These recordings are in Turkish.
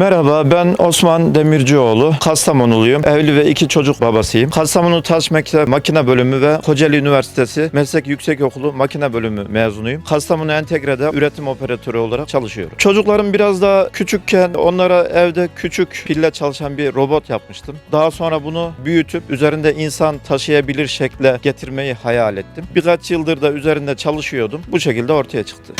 Merhaba ben Osman Demircioğlu. Kastamonuluyum. Evli ve iki çocuk babasıyım. Kastamonu Taş Mektep Makine Bölümü ve Kocaeli Üniversitesi Meslek Yüksekokulu Makine Bölümü mezunuyum. Kastamonu Entegre'de üretim operatörü olarak çalışıyorum. Çocuklarım biraz daha küçükken onlara evde küçük pille çalışan bir robot yapmıştım. Daha sonra bunu büyütüp üzerinde insan taşıyabilir şekle getirmeyi hayal ettim. Birkaç yıldır da üzerinde çalışıyordum. Bu şekilde ortaya çıktı.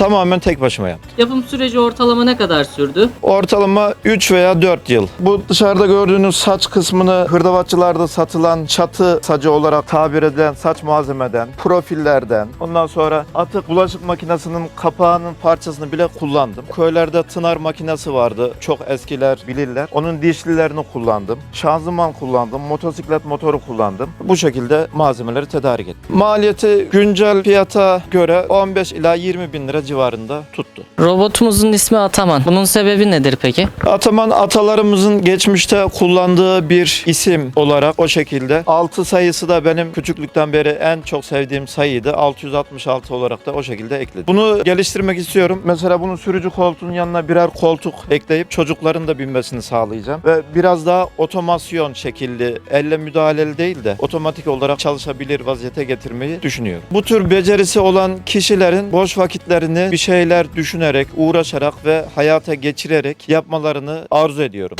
Tamamen tek başıma yaptım. Yapım süreci ortalama ne kadar sürdü? Ortalama 3 veya 4 yıl. Bu dışarıda gördüğünüz saç kısmını hırdavatçılarda satılan çatı sacı olarak tabir edilen saç malzemeden, profillerden, ondan sonra atık bulaşık makinesinin kapağının parçasını bile kullandım. Köylerde tınar makinesi vardı. Çok eskiler bilirler. Onun dişlilerini kullandım. Şanzıman kullandım. Motosiklet motoru kullandım. Bu şekilde malzemeleri tedarik ettim. Maliyeti güncel fiyata göre 15 ila 20 bin lira civarında tuttu. Robotumuzun ismi Ataman. Bunun sebebi nedir peki? Ataman atalarımızın geçmişte kullandığı bir isim olarak o şekilde. 6 sayısı da benim küçüklükten beri en çok sevdiğim sayıydı. 666 olarak da o şekilde ekledim. Bunu geliştirmek istiyorum. Mesela bunun sürücü koltuğunun yanına birer koltuk ekleyip çocukların da binmesini sağlayacağım. Ve biraz daha otomasyon şekilli, elle müdahaleli değil de otomatik olarak çalışabilir vaziyete getirmeyi düşünüyorum. Bu tür becerisi olan kişilerin boş vakitlerini bir şeyler düşünerek, uğraşarak ve hayata geçirerek yapmalarını arzu ediyorum.